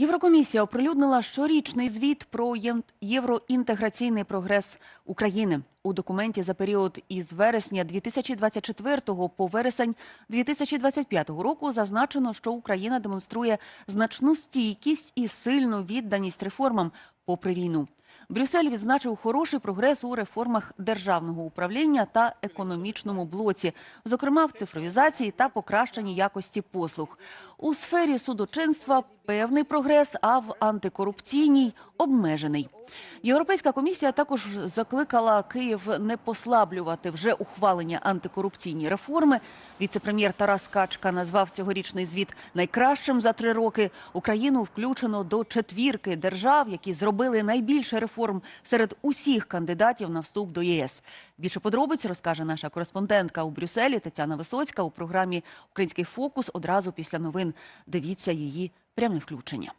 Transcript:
Єврокомісія оприлюднила щорічний звіт про євроінтеграційний прогрес України. У документі за період із вересня 2024 по вересень 2025 року зазначено, що Україна демонструє значну стійкість і сильну відданість реформам попри війну. Брюссель відзначив хороший прогрес у реформах державного управління та економічному блоці, зокрема в цифровізації та покращенні якості послуг. У сфері судочинства певний прогрес, а в антикорупційній обмежений. Європейська комісія також закликала Київ не послаблювати вже ухвалення антикорупційні реформи. Віце-прем'єр Тарас Качка назвав цьогорічний звіт найкращим за три роки. Україну включено до четвірки держав, які зробили найбільше реформ серед усіх кандидатів на вступ до ЄС. Більше подробиць розкаже наша кореспондентка у Брюсселі Тетяна Висоцька у програмі Український фокус одразу після новин. Дивіться її пряме включення.